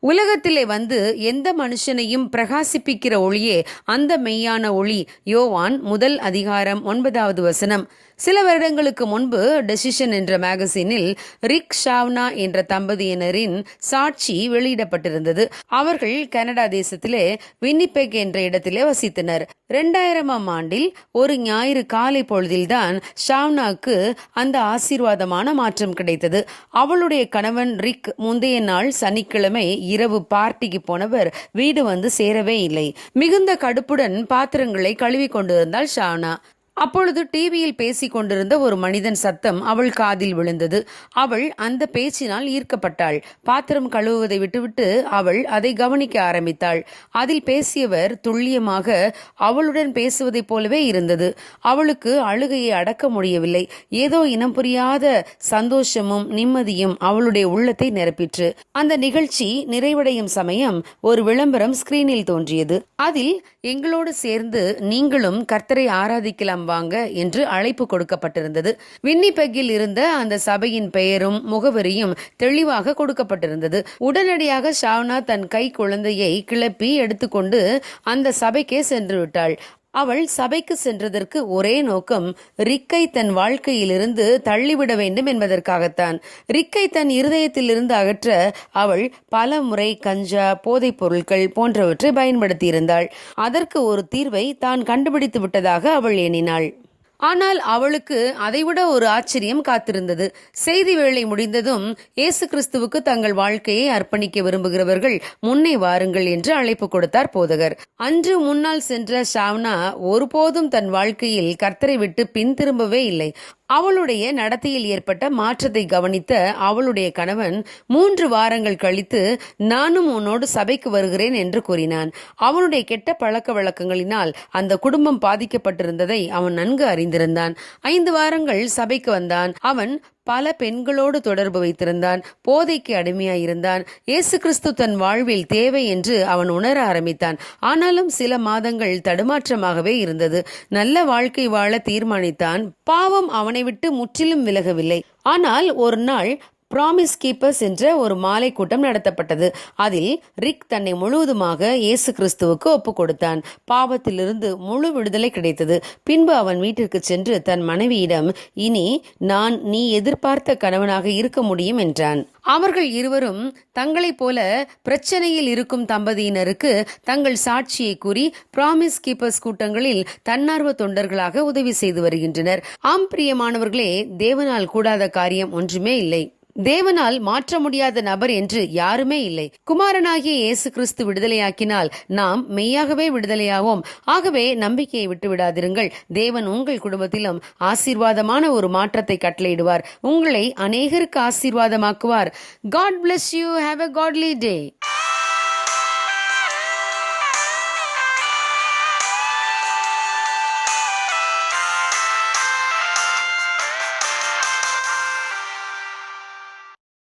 உலகத்திலே வந்து எந்த மனுஷனையும் பிரகாசிப்பிக்கிற ஒளியே அந்த மெய்யான ஒளி. யோவான் முதல் அதிகாரம் ஒன்பதாவது வசனம். சில வருடங்களுக்கு முன்பு டெசிஷன் என்ற மேகசினில் ரிக் ஷாவ்னா என்ற தம்பதியினரின் சாட்சி வெளியிடப்பட்டிருந்தது. அவர்கள் கனடா தேசத்திலே வின்னிபெக் என்ற இடத்திலே வசித்தனர். இரண்டாயிரமாம் ஆண்டில் ஒரு ஞாயிறு காலை பொழுதில்தான் ஷாவ்னாக்கு அந்த ஆசீர்வாதமான மாற்றம் கிடைத்தது. அவளுடைய கணவன் ரிக் முந்தைய நாள் சனிக்கிழமை இரவு பார்ட்டிக்கு போனவர் வீடு வந்து சேரவே இல்லை. மிகுந்த கடுப்புடன் பாத்திரங்களை கழுவி கொண்டிருந்தாள் ஷாவ்னா அப்பொழுது டிவியில் பேசிக் கொண்டிருந்த ஒரு மனிதன் சத்தம் அவள் காதில் விழுந்தது. அவள் அந்த பேச்சினால் ஈர்க்கப்பட்டாள். பாத்திரம் கழுவுவதை விட்டுவிட்டு அவள் அதை கவனிக்க ஆரம்பித்தாள். அதில் பேசியவர் துல்லியமாக அவளுடன் பேசுவதைப் போலவே இருந்தது. அவளுக்கு அழுகையை அடக்க முடியவில்லை. ஏதோ இனம் புரியாத சந்தோஷமும் நிம்மதியும் அவளுடைய உள்ளத்தை நிரப்பிற்று. அந்த நிகழ்ச்சி நிறைவடையும் சமயம் ஒரு விளம்பரம் ஸ்கிரீனில் தோன்றியது. அதில் எங்களோடு சேர்ந்து நீங்களும் கர்த்தரை ஆராதிக்கலாம் வாங்க என்று அழைப்பு கொடுக்கப்பட்டிருந்தது. வின்னிபெக்கில் இருந்த அந்த சபையின் பெயரும் முகவரியும் தெளிவாக கொடுக்கப்பட்டிருந்தது. உடனடியாக ஷாவ்னா தன் கை குழந்தையை கிளப்பி எடுத்துக்கொண்டு அந்த சபைக்கே சென்று விட்டாள். அவள் சபைக்கு சென்றதற்கு ஒரே நோக்கம் ரிக்கை தன் வாழ்க்கையிலிருந்து தள்ளிவிட வேண்டும் என்பதற்காகத்தான். ரிக்கை தன் இருதயத்திலிருந்து அகற்ற அவள் பல முறை கஞ்சா போதைப் பொருட்கள் போன்றவற்றை பயன்படுத்தியிருந்தாள். அதற்கு ஒரு தீர்வை தான் கண்டுபிடித்து விட்டதாக அவள் எண்ணினாள். ஆனால் அவளுக்கு அதைவிட ஒரு ஆச்சரியம் காத்திருந்தது. செய்தி வேளை முடிந்ததும் இயேசு கிறிஸ்துவுக்கு தங்கள் வாழ்க்கையை அர்ப்பணிக்க விரும்புகிறவர்கள் முன்னே வாருங்கள் என்று அழைப்பு கொடுத்தார் போதகர். அன்று முன்னால் சென்ற ஷாவ்னா ஒருபோதும் தன் வாழ்க்கையில் கர்த்தரை விட்டு பின் திரும்பவே இல்லை. அவளுடைய நடத்தையில் ஏற்பட்ட மாற்றத்தை கவனித்த அவளுடைய கணவன் மூன்று வாரங்கள் கழித்து நானும் உன்னோடு சபைக்கு வருகிறேன் என்று கூறினான். அவனுடைய கெட்ட பழக்க வழக்கங்களினால் அந்த குடும்பம் பாதிக்கப்பட்டிருந்ததை அவன் நன்கு அறிந்திருந்தான். ஐந்து வாரங்கள் சபைக்கு வந்தான். அவன் பல பெண்களோடு தொடர்பு வைத்திருந்தான். போதைக்கு அடிமையாயிருந்தான். இயேசு கிறிஸ்து தன் வாழ்வில் தேவை என்று அவன் உணர ஆரம்பித்தான். ஆனாலும் சில மாதங்கள் தடுமாற்றமாகவே இருந்தது. நல்ல வாழ்க்கை வாழ தீர்மானித்தான். பாவம் அவனை விட்டு முற்றிலும் விலகவில்லை. ஆனால் ஒரு நாள் ப்ராமிஸ் கீப்பர்ஸ் என்ற ஒரு மாலை கூட்டம் நடத்தப்பட்டது. அதில் ரிக் தன்னை முழுவதுமாக இயேசு கிறிஸ்துவுக்கு ஒப்பு கொடுத்தான். பாவத்திலிருந்து முழு விடுதலை கிடைத்தது. பின்பு அவன் வீட்டிற்கு சென்று தன் மனைவியிடம் இனி நான் நீ எதிர்பார்த்த கணவனாக இருக்க முடியும் என்றான். அவர்கள் இருவரும் தங்களைப் போல பிரச்சனையில் இருக்கும் தம்பதியினருக்கு தங்கள் சாட்சியை கூறி ப்ராமிஸ் கீப்பர்ஸ் கூட்டங்களில் தன்னார்வ தொண்டர்களாக உதவி செய்து வருகின்றனர். ஆம் பிரியமானவர்களே தேவனால் கூடாத காரியம் ஒன்றுமே இல்லை. தேவனால் மாற்ற முடியாத நபர் என்று யாருமே இல்லை. குமாரனாகிய இயேசு கிறிஸ்து விடுதலையாக்கினால் நாம் மெய்யாகவே விடுதலையாவோம். ஆகவே நம்பிக்கையை விட்டு விடாதிருங்கள் தேவன் உங்கள் குடும்பத்திலும் ஆசீர்வாதமான ஒரு மாற்றத்தை கட்டளையிடுவார். உங்களை அநேகருக்கு ஆசீர்வாதமாக்குவார். God bless you have a godly day